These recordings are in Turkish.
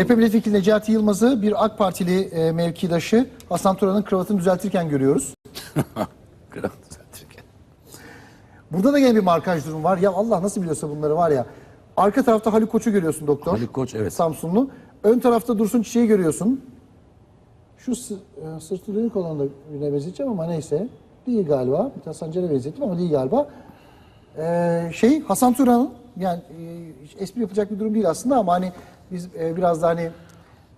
CHP milletvekili Necati Yılmaz'ı bir AK Partili e, mevkidaşı Hasan Turan'ın kravatını düzeltirken görüyoruz. Kral düzeltirken. Burada da gene bir markaj durum var. Ya Allah nasıl biliyorsa bunları var ya. Arka tarafta Haluk Koç'u görüyorsun doktor. Haluk Koç, evet. Samsunlu. Ön tarafta Dursun Çiçek'i görüyorsun. Şu sı- e, sırtı dönük olan da birine benzeteceğim ama neyse. Değil galiba. Bir tane Sancar'a benzettim ama değil galiba. Ee, şey Hasan Turan'ın yani e, espri yapacak bir durum değil aslında ama hani biz e, biraz da hani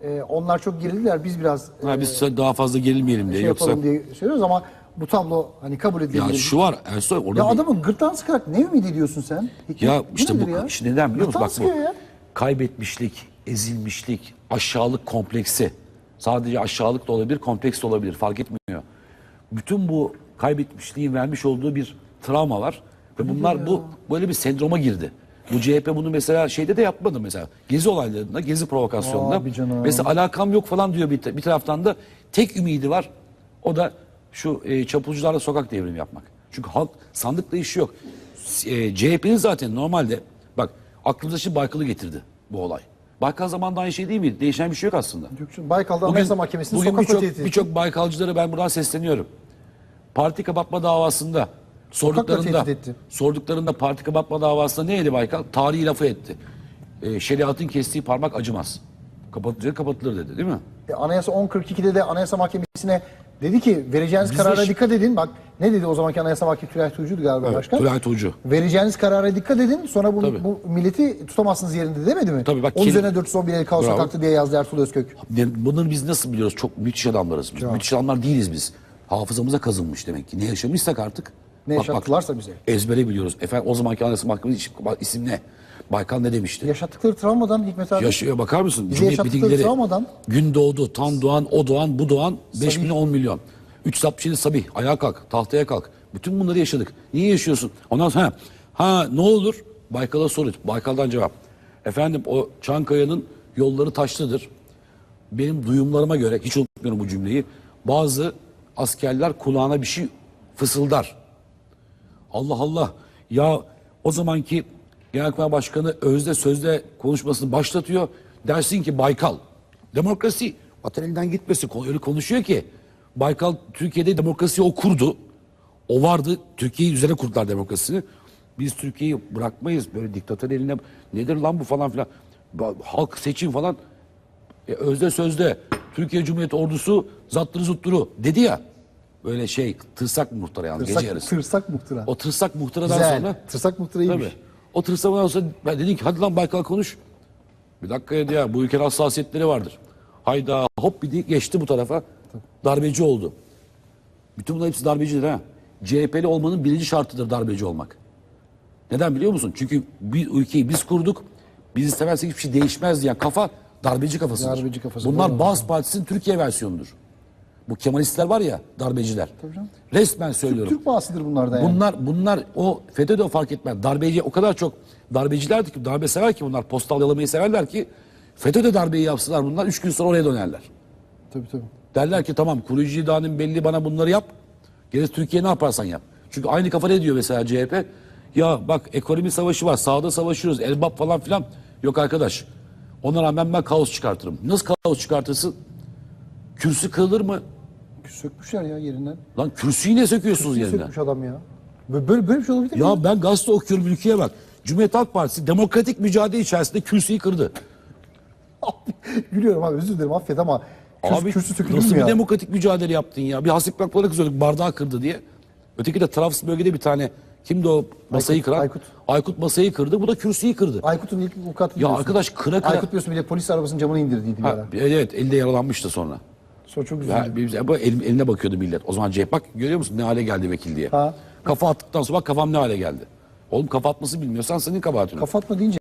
e, onlar çok gerildiler biz biraz e, Ha, biz daha fazla gerilmeyelim diye. şey Yoksa yapalım diye söylüyoruz ama bu tablo hani kabul edilebilir. ya şu var Ersoy orada Ya bir- adamın gırtlağını sıkarak ne ümit ediyorsun sen? Hikmet, Ya işte nedir bu ya? işte neden biliyor musun? Bak bu sıkıyor ya. kaybetmişlik, ezilmişlik, aşağılık kompleksi. Sadece aşağılık da olabilir, kompleks de olabilir. Fark etmiyor. Bütün bu kaybetmişliğin vermiş olduğu bir travma var. Ve bunlar bu böyle bir sendroma girdi. Bu CHP bunu mesela şeyde de yapmadı mesela. Gezi olaylarında, gezi provokasyonunda. Abi canım. Mesela alakam yok falan diyor bir, bir taraftan da. Tek ümidi var. O da şu e, çapulcularla sokak devrimi yapmak. Çünkü halk sandıkla işi yok. E, CHP'nin zaten normalde bak aklımıza şimdi Baykal'ı getirdi bu olay. Baykal zamanında aynı şey değil mi? Değişen bir şey yok aslında. Yok canım, Baykal'da Anayasa Mahkemesi'nin bugün sokak tehdidi. birçok Baykalcılara ben buradan sesleniyorum. Parti kapatma davasında sorduklarında sorduklarında parti kapatma davasında neydi Baykal? Tarihi lafı etti. E, şeriatın kestiği parmak acımaz. Kapatılacak kapatılır dedi değil mi? E, Anayasa 1042'de de Anayasa Mahkemesi'ne dedi ki vereceğiniz Biz de karara şi- dikkat edin. Bak ne dedi o zamanki Anayasa Mahkemesi Tülay Tuğcu'ydu galiba Evet, başkan. Tülay Tuğcu. Vereceğiniz karara dikkat edin. Sonra bu, Tabii. bu milleti tutamazsınız yerinde demedi mi? Tabii, bak, Onun üzerine 411 el kaos Bravo. kalktı diye yazdı Ertuğrul Özkök. Ne- Bunları biz nasıl biliyoruz? Çok müthiş adamlarız. Biz müthiş adamlar değiliz biz. Hafızamıza kazınmış demek ki. Ne yaşamışsak artık. Ne Bak, bak, yaşattılarsa bize. Ezbere biliyoruz. Efendim o zamanki Anayasa Mahkemesi isim, ne? Baykal ne demişti? Yaşattıkları travmadan Hikmet abi. Yaşıyor bakar mısın? Bize Cumhuriyet mitingleri. travmadan- Gün doğdu, tan doğan, o doğan, bu doğan. 5 Sabih. milyon, 10 milyon. 367 sabih, ayağa kalk, tahtaya kalk. Bütün bunları yaşadık. Niye yaşıyorsun? Ondan sonra ha, ha ne olur? Baykal'a soru. Baykal'dan cevap. Efendim o Çankaya'nın yolları taşlıdır. Benim duyumlarıma göre, hiç unutmuyorum bu cümleyi. Bazı askerler kulağına bir şey fısıldar. Allah Allah. Ya o zamanki Genelkurmay Başkanı özde sözde konuşmasını başlatıyor. Dersin ki Baykal. Demokrasi. Vatan elinden gitmesi. Öyle konuşuyor ki. Baykal Türkiye'de demokrasiyi o kurdu. O vardı. Türkiye'yi üzerine kurdular demokrasisini. Biz Türkiye'yi bırakmayız. Böyle diktatör eline nedir lan bu falan filan. Halk seçim falan. E, özde sözde Türkiye Cumhuriyeti ordusu zattırı zutturu dedi ya. Böyle şey tırsak muhtara gece Tırsak, yarısı. tırsak muhtıra. O tırsak muhtıradan Güzel. sonra Tırsak muhtıra iyiymiş. tabii. O tırsak sonra ben dedim ki hadi lan Baykal konuş. Bir dakika dedi ya bu ülkenin hassasiyetleri vardır. Hayda hop bir de geçti bu tarafa. Darbeci oldu. Bütün bunlar hepsi darbecidir ha. CHP'li olmanın birinci şartıdır darbeci olmak. Neden biliyor musun? Çünkü bir ülkeyi biz kurduk. Biz istemezsek hiçbir şey değişmez diyen kafa darbeci kafasıdır. Darbeci kafası, Bunlar doğru. Bağız Partisi'nin Türkiye versiyonudur. Bu Kemalistler var ya darbeciler. canım. Resmen söylüyorum. Türk bağısıdır bunlar da yani. Bunlar bunlar o FETÖ'de fark etmez. Darbeci o kadar çok darbecilerdi ki darbe sever ki bunlar postal yalamayı severler ki FETÖ'de darbeyi yapsınlar bunlar üç gün sonra oraya dönerler. Tabii tabii. Derler ki tamam kurucu idanın belli bana bunları yap. Gerisi Türkiye ne yaparsan yap. Çünkü aynı kafa ne diyor mesela CHP? Ya bak ekonomi savaşı var sağda savaşıyoruz elbap falan filan. Yok arkadaş ona rağmen ben kaos çıkartırım. Nasıl kaos çıkartırsın? Kürsü kırılır mı? Sökmüşler ya yerinden. Lan kürsüyü ne söküyorsunuz yerinden? Sökmüş adam ya. Böyle, böyle, böyle bir şey olabilir mi? Ya ben gazete okuyorum ülkeye bak. Cumhuriyet Halk Partisi demokratik mücadele içerisinde kürsüyü kırdı. Gülüyorum abi özür dilerim affet ama kürsü, Abi kürsü sökülür nasıl mü bir ya? demokratik mücadele yaptın ya? Bir hasip bakmaları kızıyorduk bardağı kırdı diye. Öteki de Trabzon bölgede bir tane kimdi o masayı Aykut, kıran? Aykut. Aykut masayı kırdı bu da kürsüyü kırdı. Aykut'un ilk avukatı Ya biliyorsun. arkadaş kıra kıra. Aykut biliyorsun bir de polis arabasının camını indirdiydi bir Ha, ara. evet elde yaralanmıştı sonra. Sonra çok üzüldüm. Ya, bu el- eline bakıyordu millet. O zaman CHP bak görüyor musun ne hale geldi vekil diye. Ha. Kafa attıktan sonra bak kafam ne hale geldi. Oğlum kafa atması bilmiyorsan senin kabahatin. Kafa atma deyince